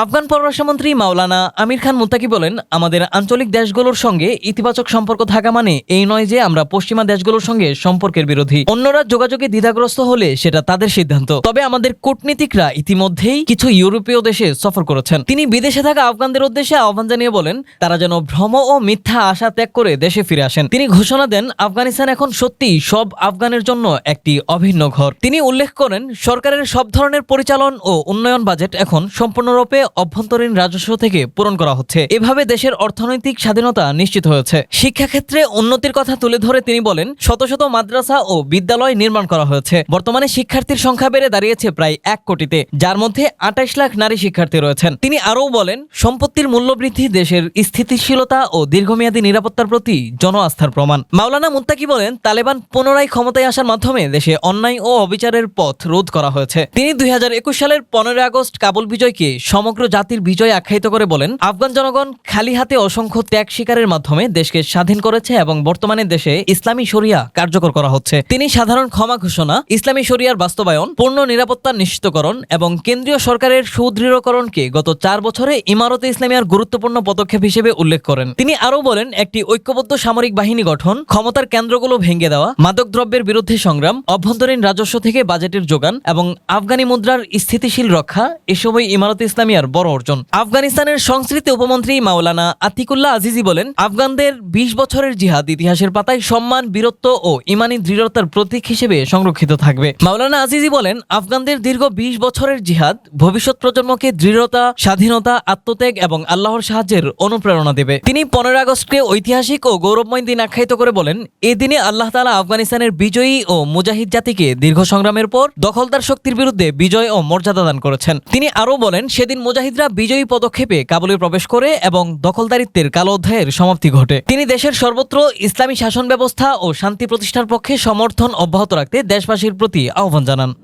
আফগান পররাষ্ট্রমন্ত্রী মাওলানা আমির খান মুত্তাকি বলেন, আমাদের আঞ্চলিক দেশগুলোর সঙ্গে ইতিবাচক সম্পর্ক থাকা মানে এই নয় যে আমরা পশ্চিমা দেশগুলোর সঙ্গে সম্পর্কের বিরোধী। অন্যরা যোগাযোগে দ্বিধাগ্রস্ত হলে সেটা তাদের সিদ্ধান্ত। তবে আমাদের কূটনীতিকরা ইতিমধ্যেই কিছু ইউরোপীয় দেশে সফর করেছেন। তিনি বিদেশে থাকা আফগানদের উদ্দেশ্যে আহ্বান জানিয়ে বলেন, তারা যেন ভ্রম ও মিথ্যা আশা ত্যাগ করে দেশে ফিরে আসেন। তিনি ঘোষণা দেন, আফগানিস্তান এখন সত্যিই সব আফগানের জন্য একটি অভিন্ন ঘর। তিনি উল্লেখ করেন, সরকারের সব ধরনের পরিচালন ও উন্নয়ন বাজেট এখন সম্পূর্ণরূপে অভ্যন্তরীণ রাজস্ব থেকে পূরণ করা হচ্ছে। এভাবে দেশের অর্থনৈতিক স্বাধীনতা নিশ্চিত হয়েছে। শিক্ষাক্ষেত্রে উন্নতির কথা তুলে ধরে তিনি বলেন, শত শত মাদ্রাসা ও বিদ্যালয় নির্মাণ করা হয়েছে। বর্তমানে শিক্ষার্থীর সংখ্যা বেড়ে দাঁড়িয়েছে প্রায় এক কোটিতে, যার মধ্যে আঠাইশ লাখ নারী শিক্ষার্থী রয়েছেন। তিনি আরও বলেন, সম্পত্তির মূল্যবৃদ্ধি দেশের স্থিতিশীলতা ও দীর্ঘমেয়াদী নিরাপত্তার প্রতি জন আস্থার প্রমাণ। মাওলানা মুত্তাকি বলেন, তালেবান পুনরায় ক্ষমতায় আসার মাধ্যমে দেশে অন্যায় ও অবিচারের পথ রোধ করা হয়েছে। তিনি দুই হাজার একুশ সালের পনেরোই আগস্ট কাবুল বিজয়কে সমগ্র জাতির বিজয় আখ্যায়িত করে বলেন, আফগান জনগণ খালি হাতে অসংখ্য ত্যাগ শিকারের মাধ্যমে দেশকে স্বাধীন করেছে এবং বর্তমানে দেশে ইসলামী শরিয়া কার্যকর করা হচ্ছে। তিনি সাধারণ ক্ষমা ঘোষণা, ইসলামী শরিয়ার বাস্তবায়ন, পূর্ণ নিরাপত্তা নিশ্চিতকরণ এবং কেন্দ্রীয় সরকারের সুদৃঢ়করণকে গত চার বছরে ইমারতে ইসলামিয়ার গুরুত্বপূর্ণ পদক্ষেপ হিসেবে উল্লেখ করেন। তিনি আরও বলেন, একটি ঐক্যবদ্ধ সামরিক বাহিনী গঠন, ক্ষমতার কেন্দ্রগুলো ভেঙে দেওয়া মাদকদ্রব্যের বিরুদ্ধে সংগ্রাম, অভ্যন্তরীণ রাজস্ব থেকে বাজেটের যোগান এবং আফগানি মুদ্রার স্থিতিশীল রক্ষা এসবই ইমারত ইসলামিয়ার বড় অর্জন। আফগানিস্তানের সংস্কৃতি উপমন্ত্রী মাওলানা আতিকুল্লাহ আজিজি বলেন, আফগানদের বিশ বছরের জিহাদ ইতিহাসের পাতায় সম্মান, বীরত্ব ও ইমানি দৃঢ়তার প্রতীক হিসেবে সংরক্ষিত থাকবে। মাওলানা আজিজি বলেন, আফগানদের দীর্ঘ বিশ বছরের জিহাদ ভবিষ্যৎ প্রজন্মকে দৃঢ়তা, স্বাধীনতা, আত্মত্যাগ এবং আল্লাহর সাহায্যের অনুপ্রেরণা দেবে। তিনি পনেরো আগস্টকে ঐতিহাসিক ও গৌরবময় দিন আখ্যায়িত করে বলেন এই দিনে আল্লাহ তালা আফগানিস্তানের বিজয়ী ও মুজাহিদ জাতিকে দীর্ঘ সংগ্রামের পর দখলদার শক্তির বিরুদ্ধে বিজয় ও মর্যাদা দান করেছেন। তিনি আরও বলেন, সেদিন মুজাহিদরা বিজয়ী পদক্ষেপে কাবুলে প্রবেশ করে এবং দখলদারিত্বের কালো অধ্যায়ের সমাপ্তি ঘটে। তিনি দেশের সর্বত্র ইসলামী শাসন ব্যবস্থা ও শান্তি প্রতিষ্ঠার পক্ষে সমর্থন অব্যাহত রাখতে দেশবাসীর প্রতি আহ্বান জানান।